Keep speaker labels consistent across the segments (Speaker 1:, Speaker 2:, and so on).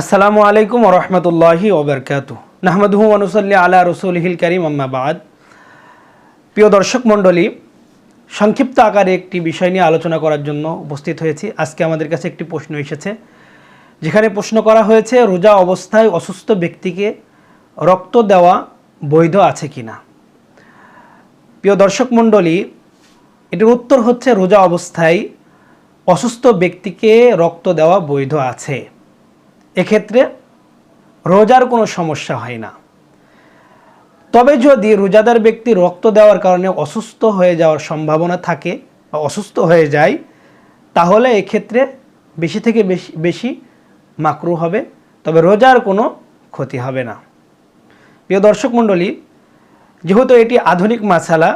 Speaker 1: আসসালামু আলাইকুম রহমতুল্লাহি ওবরকাত নাহমদহু অনুসল্লি আলা রসুলহিল করিম আম্মাবাদ প্রিয় দর্শক মণ্ডলী, সংক্ষিপ্ত আকারে একটি বিষয় নিয়ে আলোচনা করার জন্য উপস্থিত হয়েছি। আজকে আমাদের কাছে একটি প্রশ্ন এসেছে, যেখানে প্রশ্ন করা হয়েছে, রোজা অবস্থায় অসুস্থ ব্যক্তিকে রক্ত দেওয়া বৈধ আছে কি না প্রিয় দর্শক মণ্ডলী, এটির উত্তর হচ্ছে, রোজা অবস্থায় অসুস্থ ব্যক্তিকে রক্ত দেওয়া বৈধ আছে। এক্ষেত্রে রোজার কোনো সমস্যা হয় না। তবে যদি রোজাদার ব্যক্তি রক্ত দেওয়ার কারণে অসুস্থ হয়ে যাওয়ার সম্ভাবনা থাকে বা অসুস্থ হয়ে যায়, তাহলে এক্ষেত্রে বেশি থেকে বেশি বেশি মাকরু হবে, তবে রোজার কোনো ক্ষতি হবে না। প্রিয় দর্শক মণ্ডলী, যেহেতু এটি আধুনিক মাসালা,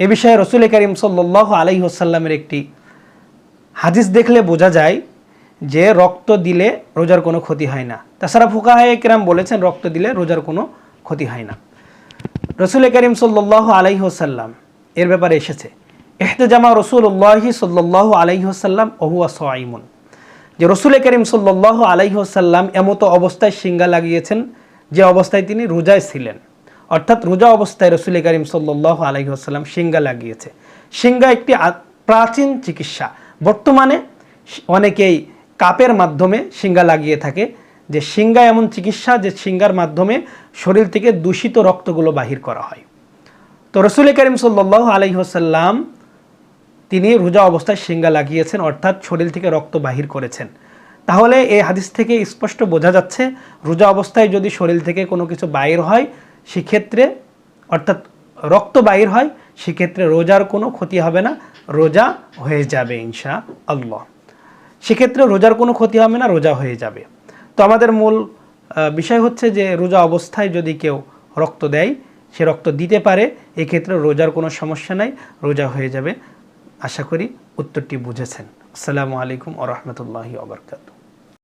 Speaker 1: এ বিষয়ে রসুল করিম সাল্লাহ আলাইহসাল্লামের একটি হাদিস দেখলে বোঝা যায় যে রক্ত দিলে রোজার কোনো ক্ষতি হয় না। তাছাড়া ফুকাহায় কেরাম বলেছেন, রক্ত দিলে রোজার কোনো ক্ষতি হয় না। রসুল করিম সাল্লাহ আলাইহসাল্লাম এর ব্যাপারে এসেছে এহতেজামা রসুল্লাহি সাল্লাহ আলাইহসাল্লাম ওহুয়া সোয়াইমুন যে রসুল করিম সাল্লাহ আলাইহসাল্লাম এমতো অবস্থায় সিঙ্গা লাগিয়েছেন যে অবস্থায় তিনি রোজায় ছিলেন। অর্থাৎ রোজা অবস্থায় রসুল করিম সাল্লাহ আলাইহসাল্লাম সিঙ্গা লাগিয়েছে। সিঙ্গা একটি প্রাচীন চিকিৎসা। বর্তমানে অনেকেই কাপের মাধ্যমে শিঙ্গা লাগিয়ে থাকে। যে শিঙ্গা এমন চিকিৎসা যে শিঙ্গার মাধ্যমে শরীর থেকে দূষিত রক্তগুলো বাহির করা হয়। তো রসুল করিম সাল্লাহ আলাইহসাল্লাম তিনি রোজা অবস্থায় শিঙ্গা লাগিয়েছেন, অর্থাৎ শরীর থেকে রক্ত বাহির করেছেন। তাহলে এই হাদিস থেকে স্পষ্ট বোঝা যাচ্ছে, রোজা অবস্থায় যদি শরীর থেকে কোনো কিছু বাইর হয়, সেক্ষেত্রে, অর্থাৎ রক্ত বাইর হয়, সেক্ষেত্রে রোজার কোনো ক্ষতি হবে না, রোজা হয়ে যাবে ইনশা আল্লাহ সেক্ষেত্রে রোজার কোনো ক্ষতি হবে না, রোজা হয়ে যাবে। তো আমাদের মূল বিষয় হচ্ছে যে রোজা অবস্থায় যদি কেউ রক্ত দেয়, সে রক্ত দিতে পারে এক্ষেত্রে রোজার কোনো সমস্যা নাই, রোজা হয়ে যাবে। আশা করি উত্তরটি বুঝেছেন। আসসালামু আলাইকুম আ রহমতুল্লাহি